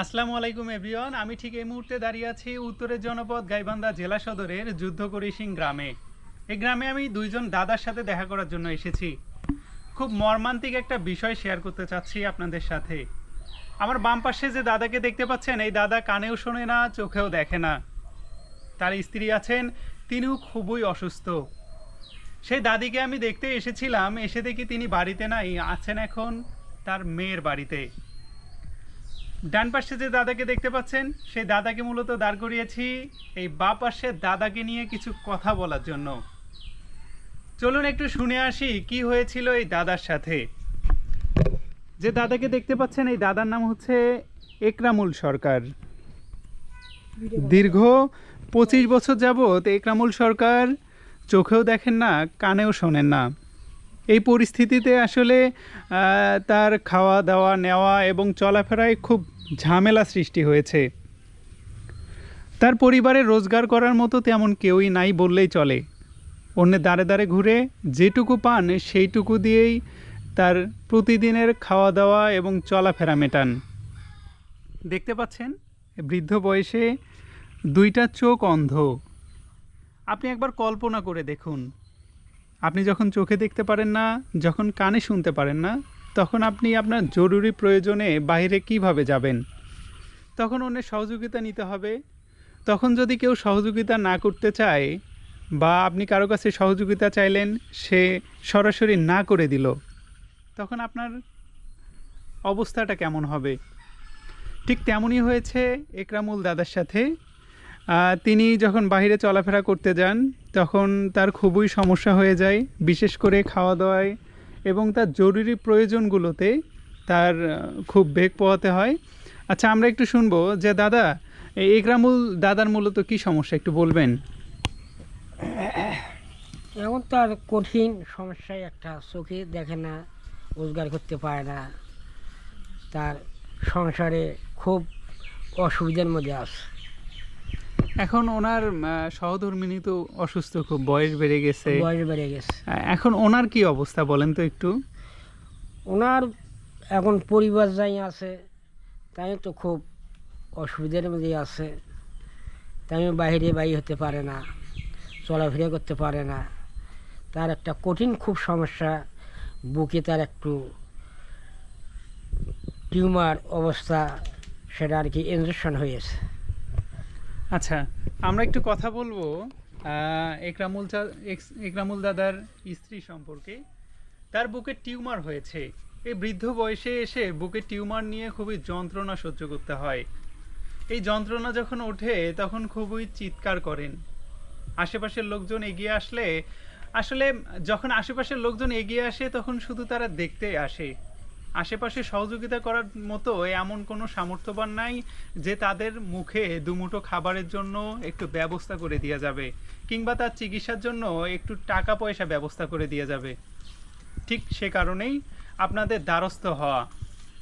আসসালামু আলাইকুম, এভরিওয়ান। আমি ঠিক এই মুহূর্তে দাঁড়িয়ে আছি উত্তরের জনপদ গাইবান্ধা জেলা সদরের যুদ্ধকরি সিং গ্রামে। এই গ্রামে আমি দুইজন দাদার সাথে দেখা করার জন্য এসেছি। খুব মর্মান্তিক একটা বিষয় শেয়ার করতে চাচ্ছি আপনাদের সাথে। আমার বাম পাশে যে দাদাকে দেখতে পাচ্ছেন, এই দাদা কানেও শোনে না, চোখেও দেখে না। তার স্ত্রী আছেন, তিনিও খুবই অসুস্থ। সেই দাদিকে আমি দেখতে এসেছিলাম, এসে দেখি তিনি বাড়িতে নাই, আছেন এখন তার মেয়ের বাড়িতে। ডান পাশে যে দাদাকে দেখতে পাচ্ছেন, সেই দাদাকে মূলত দাঁড় করিয়েছি এই বা পাশে দাদাকে নিয়ে কিছু কথা বলার জন্য। চলুন একটু শুনে আসি কি হয়েছিল এই দাদার সাথে। যে দাদাকে দেখতে পাচ্ছেন, এই দাদার নাম হচ্ছে একরামুল সরকার। দীর্ঘ পঁচিশ বছর যাবৎ একরামুল সরকার চোখেও দেখেন না, কানেও শোনেন না। এই পরিস্থিতিতে আসলে তার খাওয়া দাওয়া নেওয়া এবং চলাফেরায় খুব ঝামেলা সৃষ্টি হয়েছে। তার পরিবারে রোজগার করার মতো তেমন কেউই নাই বললেই চলে। অন্যের দাঁড়ে দাঁড়ে ঘুরে যেটুকু পান সেইটুকু দিয়েই তার প্রতিদিনের খাওয়া দাওয়া এবং চলাফেরা মেটান। দেখতে পাচ্ছেন, বৃদ্ধ বয়সে দুইটা চোখ অন্ধ। আপনি একবার কল্পনা করে দেখুন। আপনি যখন চোখে দেখতে পারেন না, যখন কানে শুনতে পারেন না, তখন আপনি আপনার জরুরি প্রয়োজনে বাইরে কীভাবে যাবেন? তখন অন্যের সহযোগিতা নিতে হবে। তখন যদি কেউ সহযোগিতা না করতে চায় বা আপনি কারও কাছে সহযোগিতা চাইলেন, সে সরাসরি না করে দিল, তখন আপনার অবস্থাটা কেমন হবে? ঠিক তেমনই হয়েছে একরামুল দাদার সাথে। তিনি যখন বাইরে চলাফেরা করতে যান, তখন তার খুবই সমস্যা হয়ে যায়, বিশেষ করে খাওয়া দাওয়ায় এবং তার জরুরি প্রয়োজনগুলোতে তার খুব বেগ পোহাতে হয়। আচ্ছা আমরা একটু শুনব যে, দাদা একরামুল দাদার মূলত কি সমস্যা? একটু বলবেন। এখন তার কঠিন সমস্যায় একটা, চোখে দেখে না, রোজগার করতে পারে না। তার সংসারে খুব অসুবিধার মধ্যে আছে। এখন ওনার সহধর্মিনী তো অসুস্থ খুব বয়স বেড়ে গেছে। বয়স বেড়ে গেছে। এখন ওনার কি অবস্থা বলেন তো একটু? ওনার এখন পরিবার যাই আছে তাই তো খুব অসুবিধার মধ্যে আছে। তাই বাইরে বাই হতে পারে না চলাফেরা করতে পারে না। তার একটা কঠিন খুব সমস্যা বুকে তার একটু টিউমার অবস্থা সেটা আর কি ইনজেকশন হয়েছে। আচ্ছা আমরা একটু কথা বলব একরামুল একরামুল দাদার স্ত্রী সম্পর্কে। তার বুকে টিউমার হয়েছে। এই বৃদ্ধ বয়সে এসে বুকে টিউমার নিয়ে খুবই যন্ত্রণা সহ্য করতে হয়। এই যন্ত্রণা যখন ওঠে, তখন খুবই চিৎকার করেন। আশেপাশের লোকজন এগিয়ে আসলে আসলে যখন আশেপাশের লোকজন এগিয়ে আসে, তখন শুধু তারা দেখতে আসে। আশেপাশে সহযোগিতা করার মতো এমন কোনো সামর্থ্যবান নাই যে তাদের মুখে দুমুঠো খাবারের জন্য একটু ব্যবস্থা করে দেওয়া যাবে, কিংবা তার চিকিৎসার জন্য একটু টাকা পয়সা ব্যবস্থা করে দেওয়া যাবে। ঠিক সে কারণেই আপনাদের দ্বারস্থ হওয়া।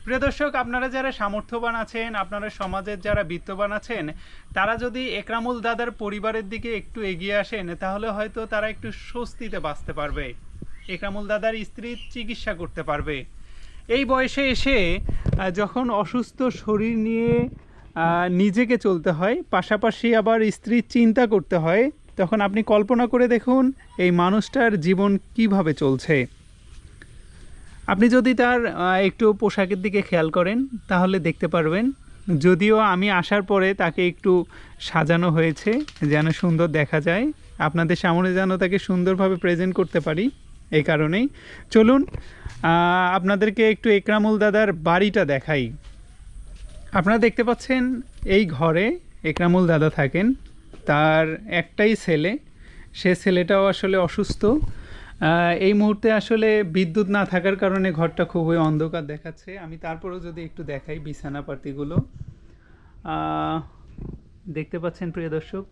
প্রিয় দর্শক, আপনারা যারা সামর্থ্যবান আছেন, আপনারা সমাজের যারা বিত্তবান আছেন, তারা যদি একরামুল দাদার পরিবারের দিকে একটু এগিয়ে আসেন, তাহলে হয়তো তারা একটু স্বস্তিতে বাঁচতে পারবে। একরামুল দাদার স্ত্রীর চিকিৎসা করতে পারবে। এই বয়সে এসে যখন অসুস্থ শরীর নিয়ে নিজেকে চলতে হয়, পাশাপাশি আবার স্ত্রীর চিন্তা করতে হয়, তখন আপনি কল্পনা করে দেখুন এই মানুষটার জীবন কীভাবে চলছে। আপনি যদি তার একটু পোশাকের দিকে খেয়াল করেন, তাহলে দেখতে পারবেন, যদিও আমি আসার পরে তাকে একটু সাজানো হয়েছে, যেন সুন্দর দেখা যায়। আপনাদের সামনে যেন তাকে সুন্দরভাবে প্রেজেন্ট করতে পারি। এই কারণেই। চলুন আপনাদেরকে একটু একরামুল দাদার বাড়িটা দেখাই। আপনারা দেখতে পাচ্ছেন, এই ঘরে একরামুল দাদা থাকেন। তার একটাই ছেলে। সে ছেলেটাও আসলে অসুস্থ। এই মুহূর্তে আসলে বিদ্যুৎ না থাকার কারণে ঘরটা খুবই অন্ধকার দেখাচ্ছে। আমি তারপরেও যদি একটু দেখাই বিছানা পাতিগুলো দেখতে পাচ্ছেন প্রিয় দর্শক,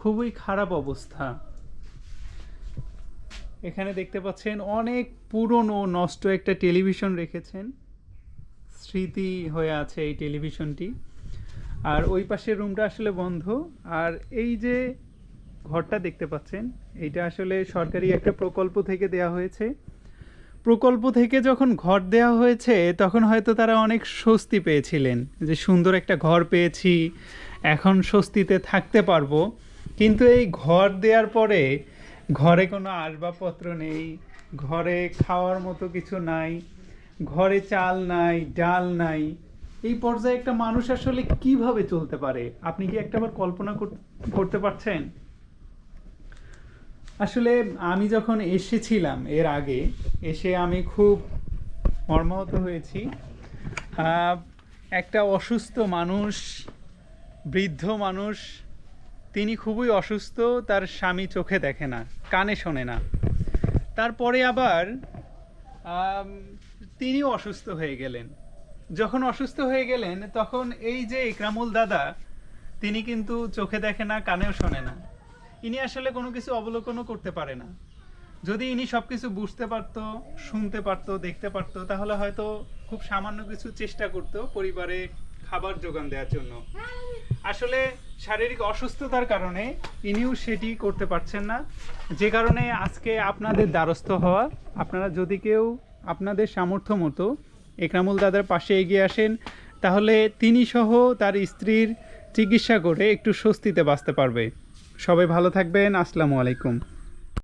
খুবই খারাপ অবস্থা। এখানে দেখতে পাচ্ছেন অনেক পুরনো নষ্ট একটা টেলিভিশন রেখেছেন। স্মৃতি হয়ে আছে এই টেলিভিশনটি। আর ওই পাশের রুমটা আসলে বন্ধ। আর এই যে ঘরটা দেখতে পাচ্ছেন, এইটা আসলে সরকারি একটা প্রকল্প থেকে দেয়া হয়েছে। প্রকল্প থেকে যখন ঘর দেওয়া হয়েছে, তখন হয়তো তারা অনেক স্বস্তি পেয়েছিলেন যে সুন্দর একটা ঘর পেয়েছি, এখন স্বস্তিতে থাকতে পারব। কিন্তু এই ঘর দেওয়ার পরে ঘরে কোনো আসবাবপত্র নেই, ঘরে খাওয়ার মতো কিছু নাই, ঘরে চাল নাই, ডাল নাই। এই পর্যায়ে একটা মানুষ আসলে কীভাবে চলতে পারে? আপনি কি একটাবার কল্পনা কর- করতে পারছেন? আসলে আমি যখন এসেছিলাম এর আগে, এসে আমি খুব মর্মাহত হয়েছি। একটা অসুস্থ মানুষ, বৃদ্ধ মানুষ তিনি খুবই অসুস্থ, তার স্বামী চোখে দেখে না, কানে শোনে না। তারপরে আবার তিনিও অসুস্থ হয়ে গেলেন। যখন অসুস্থ হয়ে গেলেন, তখন এই যে ইকরামুল দাদা, তিনি কিন্তু চোখে দেখে না, কানেও শোনে না। ইনি আসলে কোনো কিছু অবলোকনও করতে পারে না। যদি ইনি সব কিছু বুঝতে পারতো, শুনতে পারতো, দেখতে পারতো, তাহলে হয়তো খুব সামান্য কিছু চেষ্টা করতো পরিবারে খাবার যোগান দেওয়ার জন্য। আসলে শারীরিক অসুস্থতার কারণে ইনিও সেটি করতে পারছেন না। যে কারণে আজকে আপনাদের দ্বারস্থ হওয়া, আপনারা যদি কেউ আপনাদের সামর্থ্য মতো একরামুল দাদার পাশে এগিয়ে আসেন, তাহলে তিনি সহ তার স্ত্রীর চিকিৎসা করে একটু স্বস্তিতে বাঁচতে পারবে। সবাই ভালো থাকবেন, আসসালামু আলাইকুম।